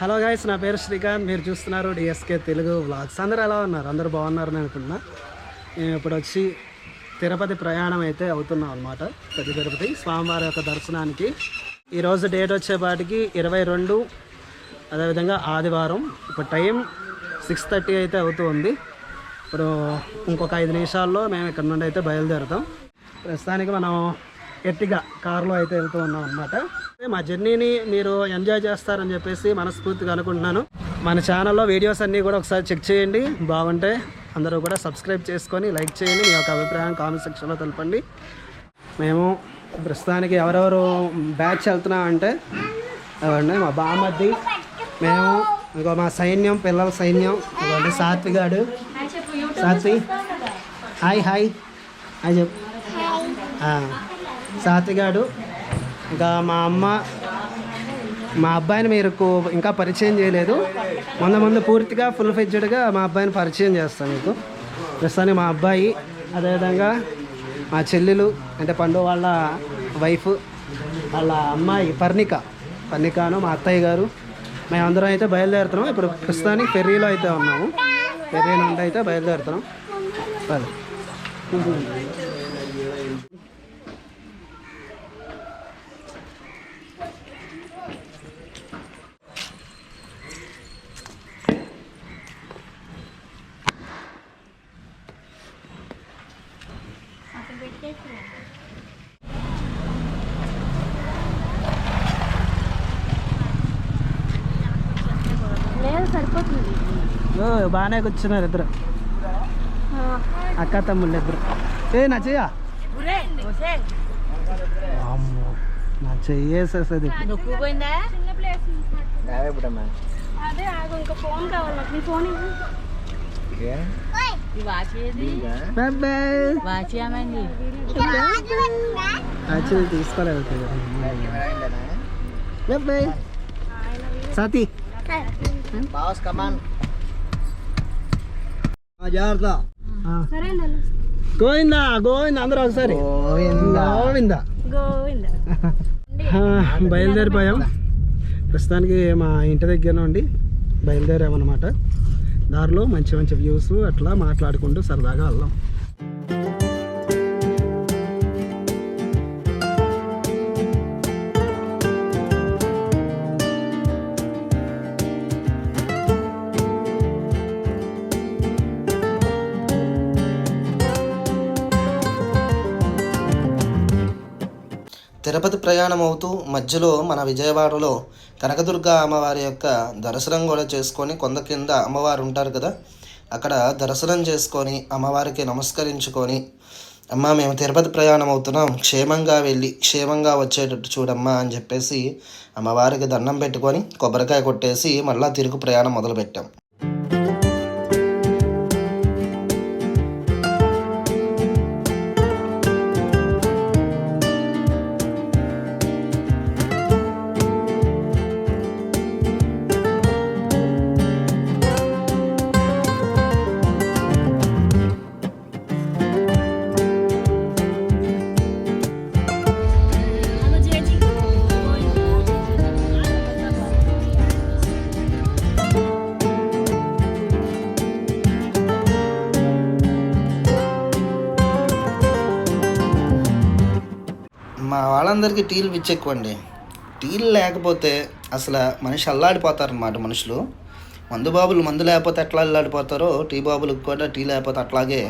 Hello guys నా పేరు శ్రీకాంత్. మీరు చూస్తున్నారు డిఎస్కే తెలుగు వ్లాగ్స్ అందరూ ఎలా ఉన్నారు? అందరూ బాగున్నారని అనుకుంటున్నా. మేము ఇప్పుడు వచ్చి తిరుపతి ప్రయాణం అయితే అవుతున్నాం అనమాట పెద్ద తిరుపతి స్వామివారి యొక్క దర్శనానికి. ఈరోజు డేట్ వచ్చేపాటికి ఇరవై రెండు అదేవిధంగా ఆదివారం. ఇప్పుడు టైం సిక్స్ థర్టీ అయితే అవుతుంది ఇప్పుడు ఇంకొక ఐదు నిమిషాల్లో మేము ఇక్కడ నుండి అయితే బయలుదేరుతాం. ప్రస్తుతానికి మనం ఎట్టిగా కారులో అయితే వెళ్తూ ఉన్నాం అనమాట మా జర్నీని మీరు ఎంజాయ్ చేస్తారని చెప్పేసి మనస్ఫూర్తిగా అనుకుంటున్నాను. మన ఛానల్లో వీడియోస్ అన్నీ కూడా ఒకసారి చెక్ చేయండి. బాగుంటే అందరూ కూడా సబ్స్క్రైబ్ చేసుకొని లైక్ చేయండి. మీ యొక్క అభిప్రాయం కామెంట్ సెక్షన్లో తెలపండి. మేము ప్రస్తుతానికి ఎవరెవరు బ్యాచ్ వెళ్తున్నాం అంటే అవండి మా బామ్మద్ది మేము ఇంకో మా సైన్యం పిల్లల సైన్యం. ఇవ్వండి సాత్విగాడు సాత్వి. Hi hi. హాయ్ చెప్పు. ఆ, సాత్విగాడు ఇంకా మా అమ్మ మా అబ్బాయిని మీరు ఇంకా పరిచయం చేయలేదు. మొన్న ముందు పూర్తిగా ఫుల్ ఫెడ్జెడ్గా మా అబ్బాయిని పరిచయం చేస్తాను మీకు. ప్రస్తుతానికి మా అబ్బాయి అదేవిధంగా మా చెల్లెలు అంటే పండు వాళ్ళ వైఫ్ వాళ్ళ అమ్మాయి పర్ణిక. పర్ణికాను మా అత్తయ్య గారు. మేమందరం అయితే బయలుదేరుతున్నాం. ఇప్పుడు ప్రస్తుతానికి ఫెర్రీలో అయితే ఉన్నాము. ఫెర్రీ నుండి అయితే బయలుదేరుతున్నాం బాగానే కూర్చున్నారు ఇద్దరు. అక్క తమ్ముళ్ళు ఇద్దరు. ఏ నా చెయ్య? అమ్మో నా చెయ్యేసేసేది పోయిందా అదే ఆగు ఇంకా ఫోన్ కావాలి నాకు నీ ఫోన్ ఈ వాచ్ ఏది వాచ్ ఏమండి యాక్చువల్లీ తీసుకోలేదు బాయ్ సాతి ఆ. సరే గోవిందా గోవిందా అందరూ ఒకసారి. గోవిందా. బయలుదేరిపోయాం. ప్రస్తుతానికి మా ఇంటి దగ్గర నుండి బయలుదేరామన్నమాట. దారిలో మంచి మంచి వ్యూస్ అట్లా మాట్లాడుకుంటూ సరదాగా వెళ్దాం. తిరుపతి ప్రయాణం అవుతూ మధ్యలో మన విజయవాడలో కనకదుర్గ అమ్మవారి యొక్క దర్శనం కూడా చేసుకొని కొంద కింద అమ్మవారు ఉంటారు కదా అక్కడ దర్శనం చేసుకొని అమ్మవారికి నమస్కరించుకొని అమ్మ మేము తిరుపతి ప్రయాణం అవుతున్నాం క్షేమంగా వెళ్ళి క్షేమంగా వచ్చేటట్టు చూడమ్మా అని చెప్పేసి అమ్మవారికి దండం పెట్టుకొని కొబ్బరికాయ కొట్టేసి మళ్ళీ తిరుగు ప్రయాణం మొదలుపెట్టాం. అందరికీ టీలు పిచ్చెక్కువండి టీలు లేకపోతే అసలు మనిషి అల్లాడిపోతారనమాట మనుషులు. మందు బాబులు మందు లేకపోతే ఎట్లా అల్లాడిపోతారో టీ బాబులకు కూడా టీ లేకపోతే అట్లాగే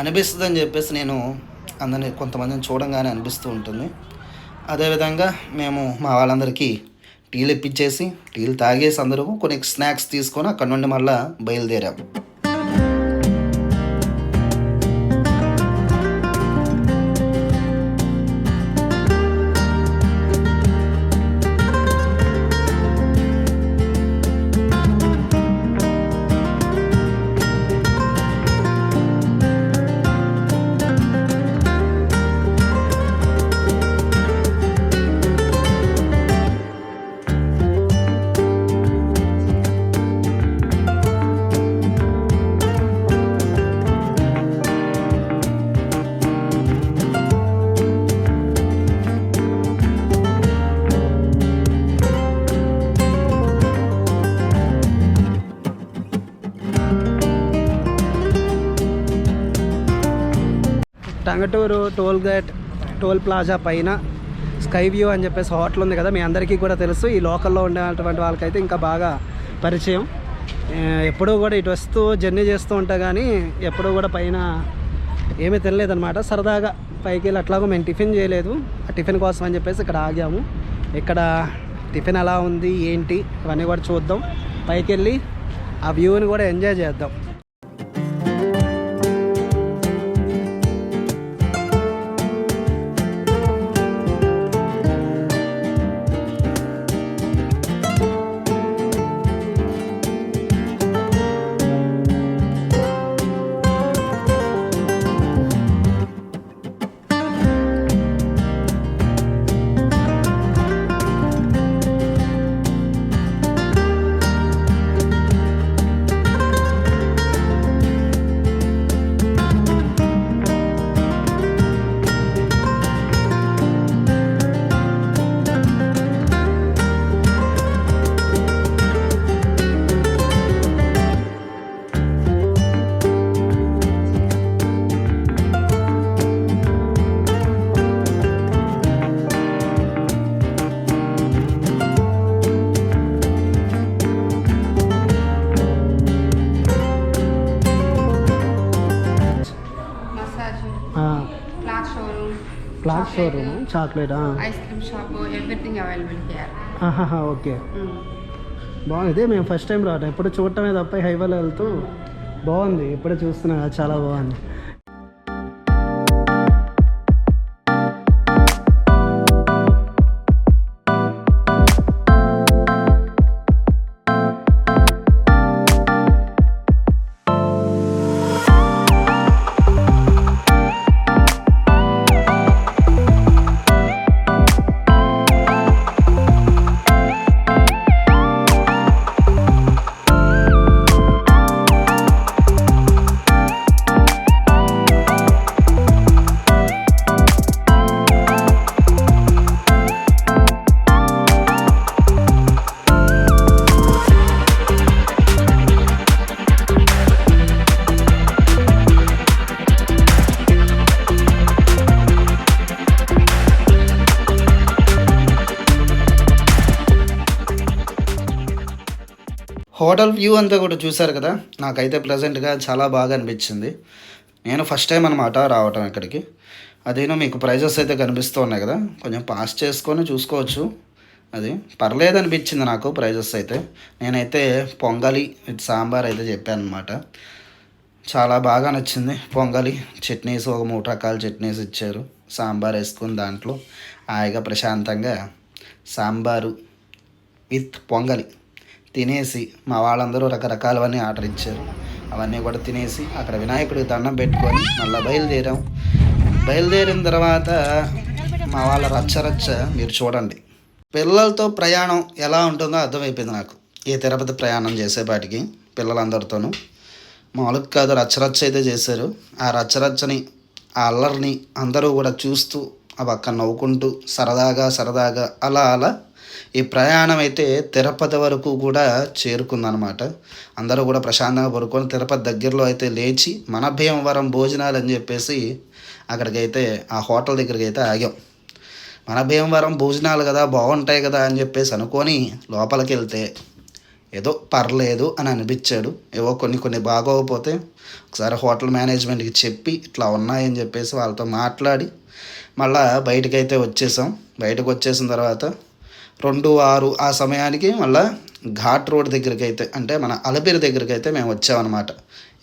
అనిపిస్తుంది అని చెప్పేసి నేను అందరిని కొంతమందిని చూడంగానే అనిపిస్తూ ఉంటుంది. అదేవిధంగా మేము మా వాళ్ళందరికీ టీలు ఇప్పించేసి టీలు తాగేసి అందరూ కొన్ని స్నాక్స్ తీసుకొని అక్కడ నుండి మళ్ళీ బయలుదేరాం. Sangaturu toll gate toll plaza పైన స్కై వ్యూ అని చెప్పేసి హోటల్ ఉంది కదా మీ అందరికీ కూడా తెలుసు. ఈ లోకల్లో ఉండేటువంటి వాళ్ళకైతే ఇంకా బాగా పరిచయం. ఎప్పుడూ కూడా ఇటు వస్తూ జర్నీ చేస్తూ ఉంటా కానీ ఎప్పుడూ కూడా పైన ఏమీ తినలేదన్నమాట. సరదాగా పైకి వెళ్ళి అట్లాగో మేము టిఫిన్ చేయలేదు. ఆ టిఫిన్ కోసం అని చెప్పేసి ఇక్కడ ఆగాము. ఇక్కడ టిఫిన్ ఎలా ఉంది ఏంటి ఇవన్నీ కూడా చూద్దాం. పైకి వెళ్ళి ఆ వ్యూని కూడా ఎంజాయ్ చేద్దాం. Chocolate ice cream shop everything available here okay. బాగుంది. ఇదే మేము ఫస్ట్ టైం రావటం. ఎప్పుడు చూడటమే తప్ప హైవేలో వెళ్తూ బాగుంది. ఎప్పుడే చూస్తున్నా చాలా బాగుంది. హోటల్ వ్యూ అంతా కూడా చూశారు కదా నాకైతే ప్రజెంట్గా చాలా బాగా అనిపించింది. నేను ఫస్ట్ టైం అనమాట రావటం ఇక్కడికి. అదేనో మీకు ప్రైజెస్ అయితే కనిపిస్తూ ఉన్నాయి కదా కొంచెం పాస్ చేసుకొని చూసుకోవచ్చు. అది పర్లేదు అనిపించింది నాకు ప్రైజెస్ అయితే. నేనైతే పొంగలి విత్ సాంబార్ అయితే చెప్పాను అనమాట చాలా బాగా నచ్చింది పొంగలి. చట్నీస్ ఒక మూడు రకాల చట్నీస్ ఇచ్చారు. సాంబార్ వేసుకుని దాంట్లో హాయిగా ప్రశాంతంగా సాంబారు విత్ పొంగలి. తినేసి మా వాళ్ళందరూ రకరకాలవన్నీ ఆర్డర్ ఇచ్చారు. అవన్నీ కూడా తినేసి అక్కడ వినాయకుడికి దండం పెట్టుకొని మళ్ళీ బయలుదేరాం. బయలుదేరిన తర్వాత మా వాళ్ళ రచ్చ రచ్చ మీరు చూడండి. పిల్లలతో ప్రయాణం ఎలా ఉంటుందో అర్థమైపోయింది నాకు. ఈ తిరుపతి ప్రయాణం చేసేపాటికి పిల్లలందరితోనూ. మామూలుగా కాదు రచ్చరచ్చ అయితే చేశారు. ఆ రచ్చరచ్చని ఆ అల్లరిని అందరూ కూడా చూస్తూ ఆ పక్క నవ్వుకుంటూ సరదాగా సరదాగా అలా అలా ఈ ప్రయాణం అయితే తిరుపతి వరకు కూడా చేరుకుందనమాట అందరూ కూడా ప్రశాంతంగా పడుకొని తిరుపతి దగ్గరలో అయితే లేచి మన భీమవరం భోజనాలు అని చెప్పేసి అక్కడికైతే ఆ హోటల్ దగ్గరికి అయితే ఆగాం. మన భీమవరం భోజనాలు కదా బాగుంటాయి కదా అని చెప్పేసి అనుకొని లోపలికి వెళ్తే ఏదో పర్లేదు అని అనిపించాడు. ఏవో కొన్ని కొన్ని బాగోకపోతే ఒకసారి హోటల్ మేనేజ్మెంట్కి చెప్పి ఇట్లా ఉన్నాయని చెప్పేసి వాళ్ళతో మాట్లాడి మళ్ళా బయటకైతే వచ్చేసాం. బయటకు వచ్చేసిన తర్వాత రెండు ఆరు ఆ సమయానికి మళ్ళా ఘాట్ రోడ్ దగ్గరికి అయితే అంటే మన అలపిరి దగ్గరికి అయితే మేము వచ్చామన్నమాట.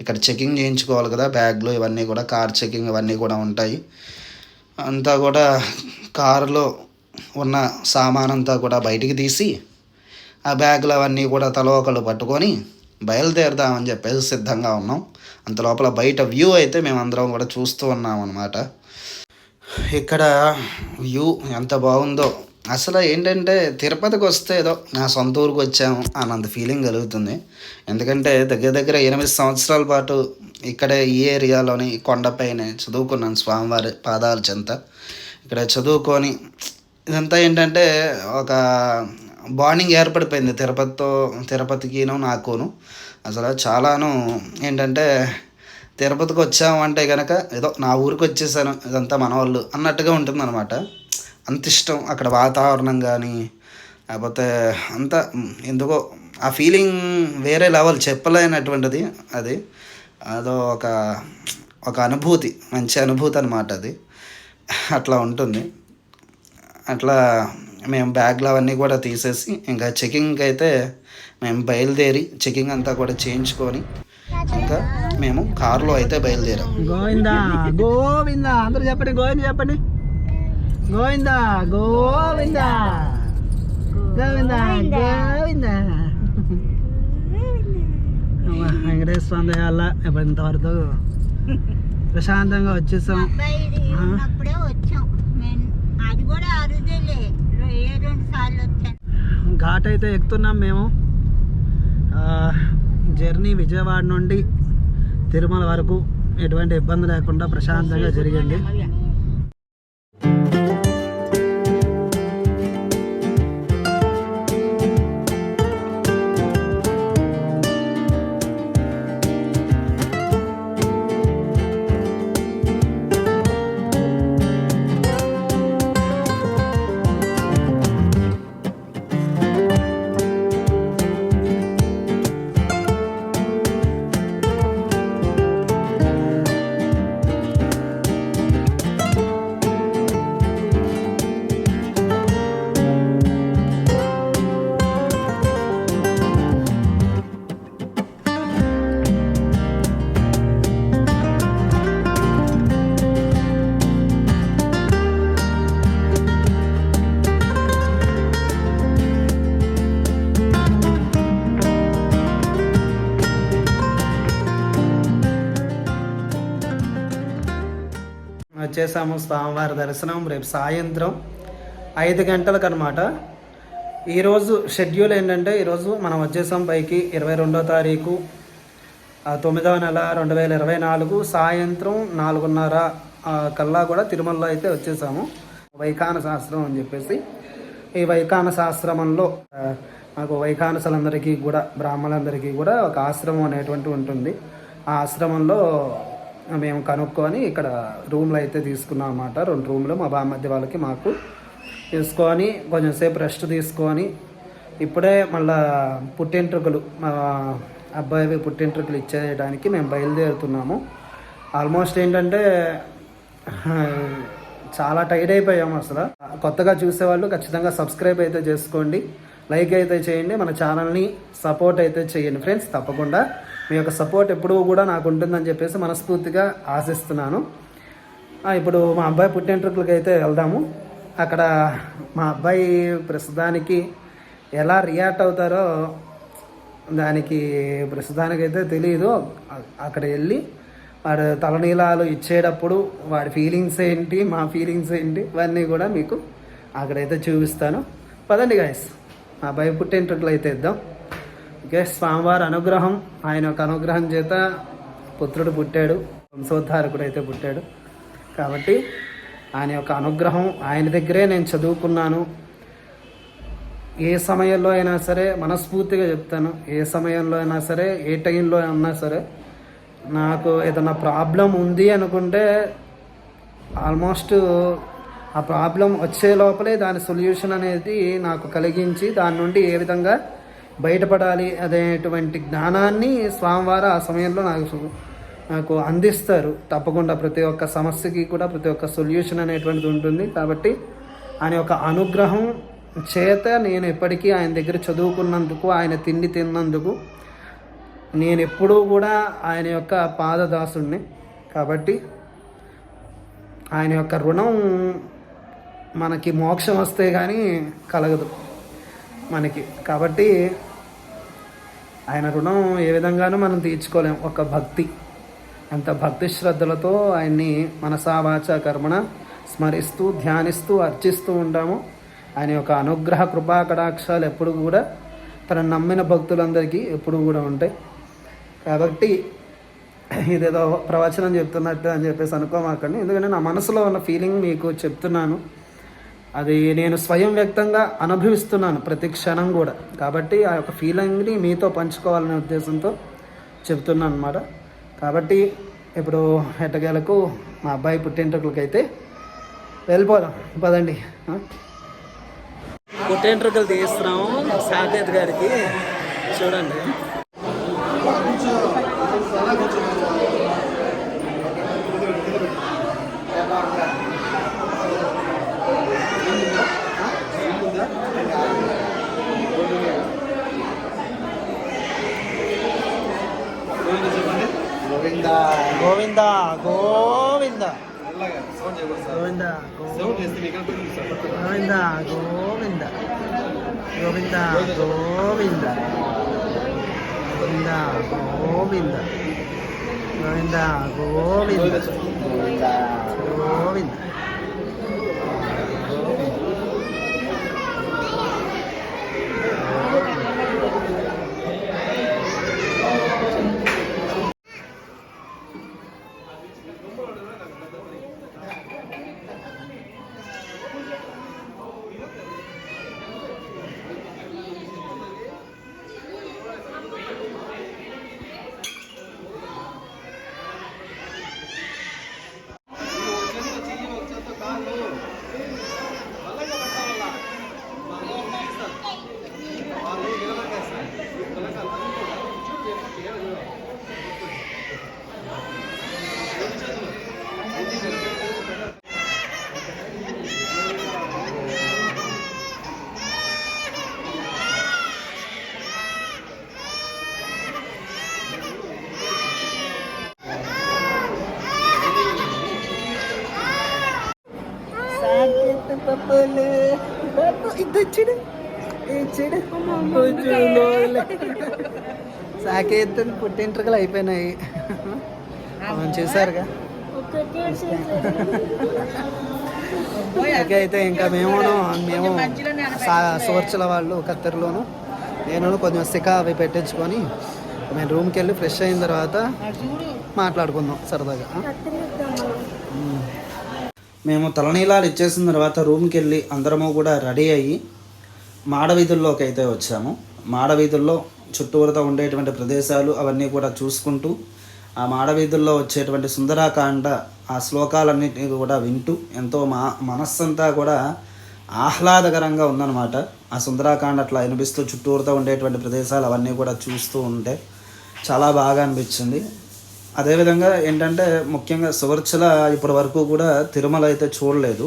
ఇక్కడ చెకింగ్ చేయించుకోవాలి కదా బ్యాగ్లు ఇవన్నీ కూడా కార్ చెకింగ్ ఇవన్నీ కూడా ఉంటాయి. అంతా కూడా కారులో ఉన్న సామాన్ అంతా కూడా బయటికి తీసి ఆ బ్యాగులు అవన్నీ కూడా తలో ఒకళ్ళు పట్టుకొని బయలుదేరదామని చెప్పేసి సిద్ధంగా ఉన్నాం. అంత లోపల బయట వ్యూ అయితే మేమందరం కూడా చూస్తూ ఉన్నాం అనమాట ఇక్కడ వ్యూ ఎంత బాగుందో అసలు ఏంటంటే తిరుపతికి వస్తే ఏదో నా సొంత ఊరికి వచ్చాము అన్నంత ఫీలింగ్ కలుగుతుంది. ఎందుకంటే దగ్గర దగ్గర ఎనిమిది సంవత్సరాల పాటు ఇక్కడే ఈ ఏరియాలోని కొండపైనే చదువుకున్నాను స్వామివారి పాదాల చెంత. ఇక్కడ చదువుకొని ఇదంతా ఏంటంటే ఒక బాండింగ్ ఏర్పడిపోయింది తిరుపతితో తిరుపతికిను నాకును. అసలు చాలాను ఏంటంటే తిరుపతికి వచ్చాము అంటే కనుక ఏదో నా ఊరికి వచ్చేసాను ఇదంతా మన వాళ్ళు అన్నట్టుగా ఉంటుంది అనమాట అంత ఇష్టం అక్కడ వాతావరణం కానీ లేకపోతే అంత ఎందుకో ఆ ఫీలింగ్ వేరే లెవెల్ చెప్పలేనటువంటిది అది. అదో ఒక ఒక అనుభూతి మంచి అనుభూతి అనమాట అది. అట్లా ఉంటుంది. అట్లా మేము బ్యాగ్లు అవన్నీ కూడా తీసేసి ఇంకా చెకింగ్కి అయితే మేము బయలుదేరి చెకింగ్ అంతా కూడా చేయించుకొని ఇంకా మేము కారులో అయితే బయలుదేరాం. గోవిందా గోవిందా అందరూ చెప్పండి గోవింద చెప్పండి. గోవిందా గోవిందా. గోవిందా గోవిందా. వెంకటేశ్వర స్వామి వల్ల ఇప్పుడు ఇంతవరకు ప్రశాంతంగా వచ్చేసాం. ఘాట్ అయితే ఎక్కుతున్నాం మేము. జర్నీ విజయవాడ నుండి తిరుమల వరకు ఎటువంటి ఇబ్బంది లేకుండా ప్రశాంతంగా జరిగింది. వచ్చేసాము స్వామివారి దర్శనం రేపు సాయంత్రం ఐదు గంటలకు అనమాట ఈరోజు షెడ్యూల్ ఏంటంటే ఈరోజు మనం వచ్చేసాం పైకి ఇరవై రెండో తారీఖు తొమ్మిదవ నెల రెండు వేల ఇరవై నాలుగు సాయంత్రం నాలుగున్నర కల్లా కూడా తిరుమలలో అయితే వచ్చేసాము. వైఖాన శాస్త్రం అని చెప్పేసి. ఈ వైఖాన శాస్త్రమంలో మాకు వైఖానసులందరికీ కూడా బ్రాహ్మణులందరికీ కూడా ఒక ఆశ్రమం అనేటువంటి ఉంటుంది. ఆ ఆశ్రమంలో మేము కనుక్కొని ఇక్కడ రూమ్లు అయితే తీసుకున్నాం అన్నమాట. రెండు రూమ్లు మా బామ్మద్ది వాళ్ళకి మాకు తీసుకొని కొంచెం సేపు రెస్ట్ తీసుకొని ఇప్పుడే మళ్ళా పుట్టింట్రుకలు మా అబ్బాయి పుట్టింట్రుకలు ఇచ్చేయడానికి మేము బయలుదేరుతున్నాము. ఆల్మోస్ట్ ఏంటంటే చాలా టైర్డ్ అయిపోయాము అసలు. కొత్తగా చూసేవాళ్ళు ఖచ్చితంగా సబ్స్క్రైబ్ అయితే చేసుకోండి. లైక్ అయితే చేయండి మన ఛానల్ని సపోర్ట్ అయితే చేయండి. ఫ్రెండ్స్ తప్పకుండా మీ యొక్క సపోర్ట్ ఎప్పుడూ కూడా నాకు ఉంటుందని చెప్పేసి మనస్ఫూర్తిగా ఆశిస్తున్నాను. ఇప్పుడు మా అబ్బాయి పుట్టినట్రుకలకి అయితే వెళ్దాము. అక్కడ మా అబ్బాయి ప్రస్తుతానికి ఎలా రియాక్ట్ అవుతారో దానికి ప్రస్తుతానికైతే తెలియదు అక్కడ వెళ్ళి వాడు తలనీలాలు ఇచ్చేటప్పుడు వాడి ఫీలింగ్స్ ఏంటి మా ఫీలింగ్స్ ఏంటి ఇవన్నీ కూడా మీకు అక్కడైతే చూపిస్తాను. పదండి గాయస్ ఆ భయ పుట్టినట్రుకలు అయితే ఇద్దాం ఓకే స్వామివారి అనుగ్రహం ఆయన యొక్క అనుగ్రహం చేత పుత్రుడు పుట్టాడు వంశోద్ధారకుడు అయితే పుట్టాడు. కాబట్టి ఆయన యొక్క అనుగ్రహం ఆయన దగ్గరే నేను చదువుకున్నాను. ఏ సమయంలో అయినా సరే మనస్ఫూర్తిగా చెప్తాను. ఏ సమయంలో అయినా సరే ఏ టైంలో అయినా సరే నాకు ఏదైనా ప్రాబ్లం ఉంది అనుకుంటే ఆల్మోస్ట్ ఆ ప్రాబ్లం వచ్చే లోపలే దాని సొల్యూషన్ అనేది నాకు కలిగించి దాని నుండి ఏ విధంగా బయటపడాలి అనేటువంటి జ్ఞానాన్ని స్వామివారు ఆ సమయంలో నాకు నాకు అందిస్తారు. తప్పకుండా ప్రతి ఒక్క సమస్యకి కూడా ప్రతి ఒక్క సొల్యూషన్ అనేటువంటిది ఉంటుంది. కాబట్టి ఆయన యొక్క అనుగ్రహం చేత నేను ఎప్పటికీ ఆయన దగ్గర చదువుకున్నందుకు ఆయన తిండి తిన్నందుకు నేను ఎప్పుడూ కూడా ఆయన యొక్క పాదదాసుడిని కాబట్టి ఆయన యొక్క రుణం మనకి మోక్షం వస్తే కానీ కలగదు మనకి. కాబట్టి ఆయన రుణం ఏ విధంగానూ మనం తీర్చుకోలేం. ఒక భక్తి. అంత భక్తి శ్రద్ధలతో ఆయన్ని మనసావాచ కర్మణ స్మరిస్తూ ధ్యానిస్తూ అర్చిస్తూ ఉంటాము. ఆయన యొక్క అనుగ్రహ కృపా కటాక్షాలు ఎప్పుడు కూడా తన నమ్మిన భక్తులందరికీ ఎప్పుడు కూడా ఉంటాయి. కాబట్టి ఇదేదో ప్రవచనం చెప్తున్నట్టు అని చెప్పేసి అనుకోమాకండి. ఎందుకంటే నా మనసులో ఉన్న ఫీలింగ్ మీకు చెప్తున్నాను. అది నేను స్వయం వ్యక్తంగా అనుభవిస్తున్నాను ప్రతి క్షణం కూడా. కాబట్టి ఆ యొక్క ఫీలింగ్ని మీతో పంచుకోవాలనే ఉద్దేశంతో చెప్తున్నాను అనమాట కాబట్టి ఇప్పుడు ఎట్టగలకు మా అబ్బాయి పుట్టింట్రుకలకి వెళ్ళిపోదాం. పదండి. ఆ? పుట్టింట్రుకలు తీస్తున్నాము సాకేత్ గారికి. చూడండి గోవింద గోవింద గోవింద గోవింద గోవింద గోవింద గోవింద గోవింద గోవింద గోవింద గోవింద గోవింద గోవింద సాకేత్ పుట్టింట్రుకలు అయిపోయినాయి. మనం చూసారుగా? అయితే ఇంకా మేము మేము సా- సోర్చుల వాళ్ళు కత్తెరలోను నేను కొంచెం సిక అవి పెట్టించుకొని మేము రూమ్కి వెళ్ళి ఫ్రెష్ అయిన తర్వాత మాట్లాడుకుందాం సరదాగా. మేము. తలనీలాలు ఇచ్చేసిన తర్వాత రూమ్కి వెళ్ళి అందరము కూడా రెడీ అయ్యి మాడవీధుల్లోకి అయితే వచ్చాము. మాడవీధుల్లో చుట్టూరుతో ఉండేటువంటి ప్రదేశాలు అవన్నీ కూడా చూసుకుంటూ ఆ మాడవీధుల్లో వచ్చేటువంటి సుందరాకాండ ఆ శ్లోకాలన్నింటినీ కూడా వింటూ ఎంతో మా మనస్సంతా కూడా ఆహ్లాదకరంగా ఉందన్నమాట. ఆ సుందరాకాండ అట్లా వినిపిస్తూ చుట్టూరుతో ఉండేటువంటి ప్రదేశాలు అవన్నీ కూడా చూస్తూ ఉంటే చాలా బాగా అనిపించింది. అదేవిధంగా ఏంటంటే ముఖ్యంగా సువర్చల ఇప్పటి వరకు కూడా తిరుమల అయితే చూడలేదు.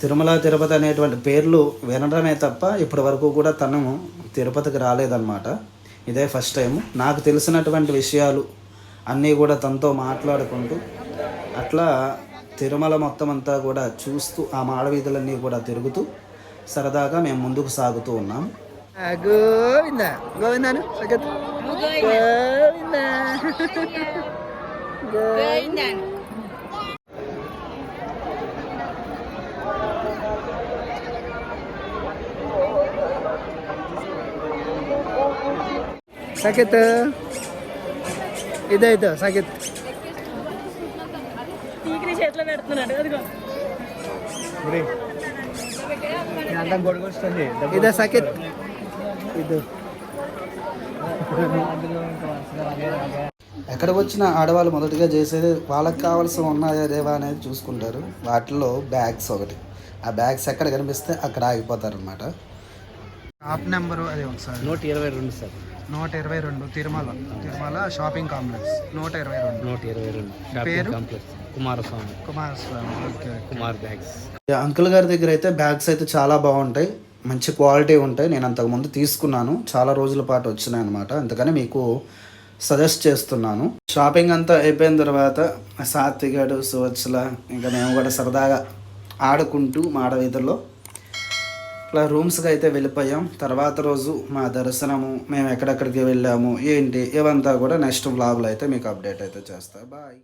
తిరుమల తిరుపతి అనేటువంటి పేర్లు వినడమే తప్ప ఇప్పటి వరకు కూడా తను తిరుపతికి రాలేదన్నమాట. ఇదే ఫస్ట్ టైం నాకు తెలిసినటువంటి విషయాలు అన్నీ కూడా తనతో మాట్లాడుకుంటూ అట్లా తిరుమల మొత్తం అంతా కూడా చూస్తూ ఆ మాడవీధులన్నీ కూడా తిరుగుతూ సరదాగా మేము ముందుకు సాగుతూ ఉన్నాం. గోవింద గోవిందాను సగత్ గోవింద గోవింద సకిత్ ఇదైతే సకిత్ ఇదే సకిత్ ఇది. ఎక్కడికి వచ్చిన ఆడవాళ్ళు మొదటిగా చేసేది వాళ్ళకి కావాల్సిన ఉన్నాయా లేవా అనేది చూసుకుంటారు. వాటిలో బ్యాగ్స్ ఒకటి. ఆ బ్యాగ్స్ ఎక్కడ కనిపిస్తే అక్కడ ఆగిపోతారు అనమాట నెంబరు అది ఒకసారి నూట ఇరవై రెండు సార్. నూట ఇరవై రెండు తిరుమల. Tirumala shopping complex. నూట ఇరవై రెండు. నూట ఇరవై రెండు పేరు? Shopping complex. Kumaraswamy. Kumaraswamy. Okay Kumar bags. Uncle గారి దగ్గర అయితే బ్యాగ్స్ అయితే చాలా బాగుంటాయి. మంచి క్వాలిటీ ఉంటాయి. నేను అంతకుముందు తీసుకున్నాను. చాలా రోజుల పాటు వచ్చినాయి అనమాట అందుకని మీకు సజెస్ట్ చేస్తున్నాను. షాపింగ్ అంతా అయిపోయిన తర్వాత సాత్విగాడు సువత్సల ఇంకా మేము కూడా సరదాగా ఆడుకుంటూ మాడవీధుల్లో అలా రూమ్స్కి అయితే వెళ్ళిపోయాం. తర్వాత రోజు మా దర్శనము మేము ఎక్కడెక్కడికి వెళ్ళాము ఏంటి ఇవంతా కూడా నెక్స్ట్ వ్లాగ్లో అయితే మీకు అప్డేట్ అయితే చేస్తా. బాయ్.